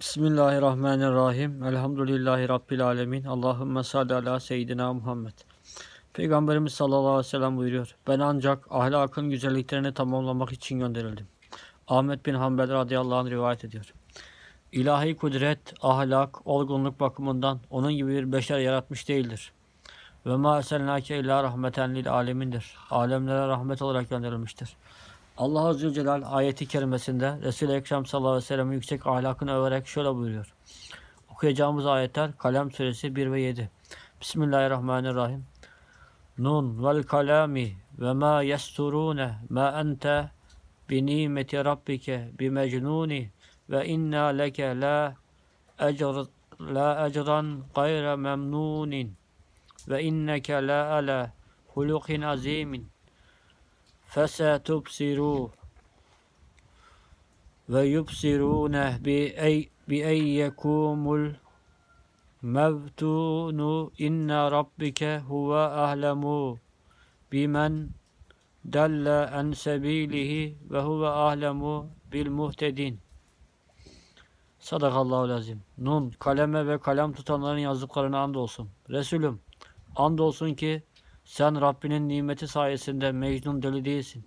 Bismillahirrahmanirrahim. Elhamdülillahi Rabbil alemin. Allahümme salli ala seyyidina Muhammed. Peygamberimiz sallallahu aleyhi ve sellem buyuruyor. Ben ancak ahlakın güzelliklerini tamamlamak için gönderildim. Ahmet bin Hanbel radıyallahu anh rivayet ediyor. İlahi kudret, ahlak, olgunluk bakımından onun gibi bir beşer yaratmış değildir. Ve ma erselnake illa rahmeten lil alemindir. Alemlere rahmet olarak gönderilmiştir. Allah Azze ve Celal ayeti kerimesinde Resul-i Ekrem sallallahu aleyhi ve sellem'in yüksek ahlakını överek şöyle buyuruyor. Okuyacağımız ayetler Kalem suresi 1 ve 7. Bismillahirrahmanirrahim. Nun vel kalami ve ma yesturune ma ente bi nimeti rabbike bi mecnuni ve inna leke la ecr la ecran gayre memnunin ve inneke la ala hulukin azimin فستبصروا ويبصرون بأي بأيكم المفتون إن ربك هو أعلم بمن دل عن سبيله وهو أعلم بالمهتدين Sadakallahu lazim. Nun, kaleme ve kalem tutanların yazdıklarına andolsun. Resulüm, andolsun ki sen Rabbinin nimeti sayesinde mecnun deli değilsin.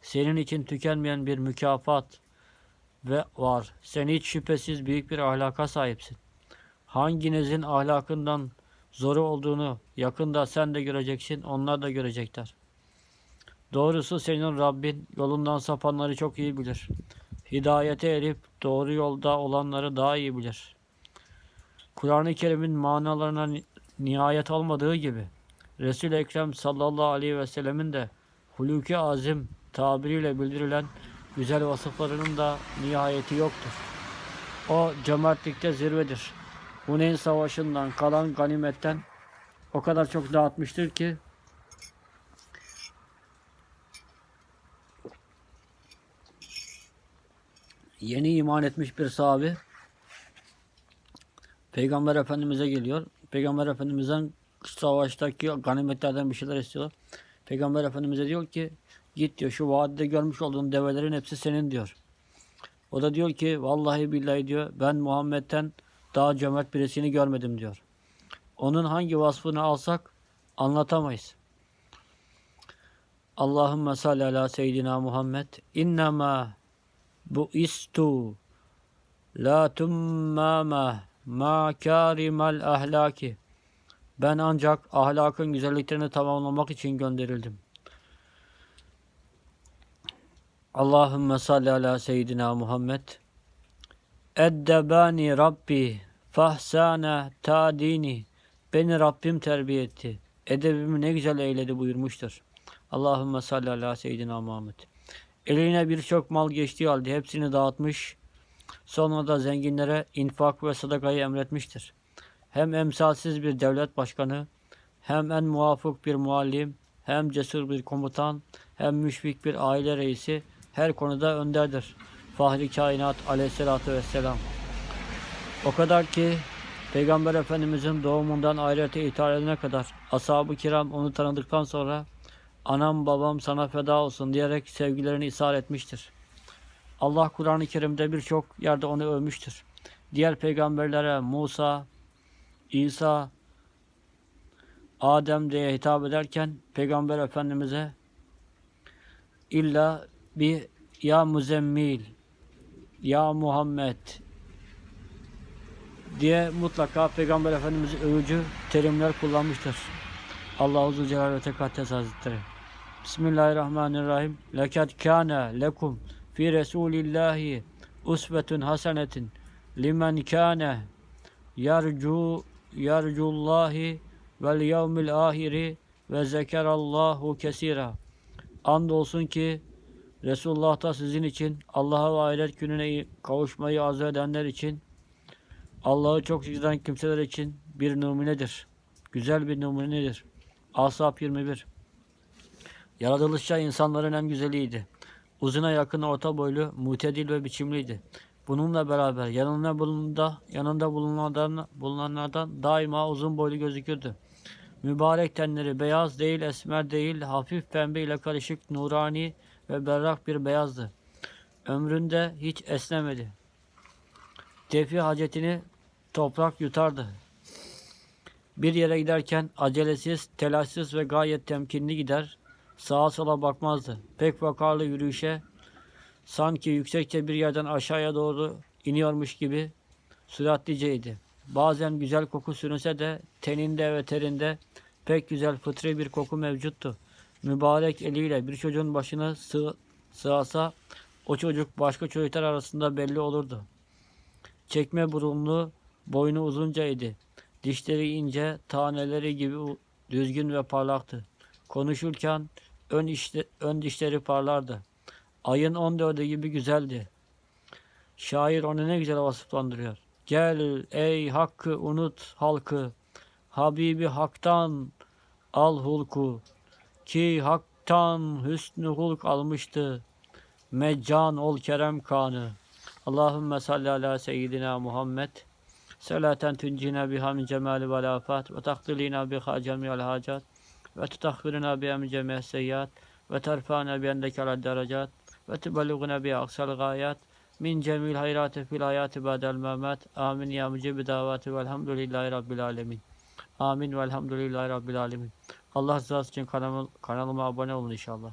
Senin için tükenmeyen bir mükafat ve var. Sen hiç şüphesiz büyük bir ahlaka sahipsin. Hanginizin ahlakından zoru olduğunu yakında sen de göreceksin, onlar da görecekler. Doğrusu senin Rabbin yolundan sapanları çok iyi bilir. Hidayete erip doğru yolda olanları daha iyi bilir. Kur'an-ı Kerim'in manalarına ni- nihayet olmadığı gibi Resul-i Ekrem sallallahu aleyhi ve sellemin de huluki azim tabiriyle bildirilen güzel vasıflarının da nihayeti yoktur. O cömertlikte zirvedir. Huneyn Savaşı'ndan kalan ganimetten o kadar çok dağıtmıştır ki yeni iman etmiş bir sahabi Peygamber Efendimiz'e geliyor. Peygamber Efendimiz'den savaştaki ganimetlerden bir şeyler istiyorlar. Peygamber Efendimiz'e diyor ki git diyor şu vadide görmüş olduğun develerin hepsi senin diyor. O da diyor ki vallahi billahi diyor ben Muhammed'den daha cömert birisini görmedim diyor. Onun hangi vasfını alsak anlatamayız. Allahümme salli ala seyyidina Muhammed. İnnemâ bu istu la tummâme mâkârimal ahlaki. Ben ancak ahlakın güzelliklerini tamamlamak için gönderildim. Allahümme salli ala seyyidina Muhammed. Eddebani Rabbi fahsane tadini. Beni Rabbim terbiye etti. Edebimi ne güzel eyledi buyurmuştur. Allahümme salli ala seyyidina Muhammed. Eline birçok mal geçtiği halde hepsini dağıtmış. Sonra da zenginlere infak ve sadakayı emretmiştir. Hem emsalsiz bir devlet başkanı, hem en muvafık bir muallim, hem cesur bir komutan, hem müşfik bir aile reisi her konuda önderdir. Fahri kainat aleyhissalatü vesselam. O kadar ki Peygamber Efendimizin doğumundan ahirete ithal edene kadar ashab-ı kiram onu tanıdıktan sonra anam babam sana feda olsun diyerek sevgilerini ishar etmiştir. Allah Kur'an-ı Kerim'de birçok yerde onu övmüştür. Diğer peygamberlere Musa, İsa, Adem diye hitap ederken Peygamber Efendimiz'e illa bir ya muzemmil, ya Muhammed diye mutlaka Peygamber Efendimiz övücü terimler kullanmıştır. Allah ve Celle ve Tekaddes Hazretleri. Bismillahirrahmanirrahim. Lekad kâne lekum fi Resulillahi usvetun hasenetin limen kâne yarcu yarcullahi vel yevmil ahiri ve zekerallahu kesira. Andolsun ki Resulullah da sizin için Allah'a ve ahiret gününe kavuşmayı arzu edenler için Allah'ı çok zikren kimseler için bir numunedir. Güzel bir numunedir. Ashab 21 Yaratılışça insanların en güzeliydi. Uzuna yakın orta boylu, mutedil ve biçimliydi. Bununla beraber yanında bulunanda, yanında bulunanlardan, bulunanlardan daima uzun boylu gözükürdü. Mübarek tenleri beyaz değil, esmer değil, hafif pembe ile karışık nurani ve berrak bir beyazdı. Ömründe hiç esnemedi. Defi hacetini toprak yutardı. Bir yere giderken acelesiz, telaşsız ve gayet temkinli gider, sağa sola bakmazdı. Pek vakarlı yürüyüşe, sanki yüksekçe bir yerden aşağıya doğru iniyormuş gibi süratliceydi. Bazen güzel koku sürünse de teninde ve terinde pek güzel fıtri bir koku mevcuttu. Mübarek eliyle bir çocuğun başını sığ, sığasa o çocuk başka çocuklar arasında belli olurdu. Çekme burunlu, boynu uzuncaydı. Dişleri ince, taneleri gibi düzgün ve parlaktı. Konuşurken ön, işte, ön dişleri parlardı. Ayın 14'ü gibi güzeldi. Şair onu ne güzel vasıflandırıyor. Gel ey hakkı unut halkı, Habibi haktan al hulku, ki haktan hüsnü hulk almıştı, meccan ol kerem kanı. Allahümme salli ala seyyidina Muhammed. Salaten tuncina biha min cemali vel afat ve takdilina biha cemiyal hacat ve tutahhirina biha min cemiyal seyyat ve terfana bi endeke derecat ve tübelliguna bi aksal gayat min cemil hayrati fil hayati ba'del memat. Amin ya mucibi davati velhamdülillahi rabbil alemin. Amin velhamdülillahi rabbil alemin. Allah rızası için kanalıma, kanalıma abone olun inşallah.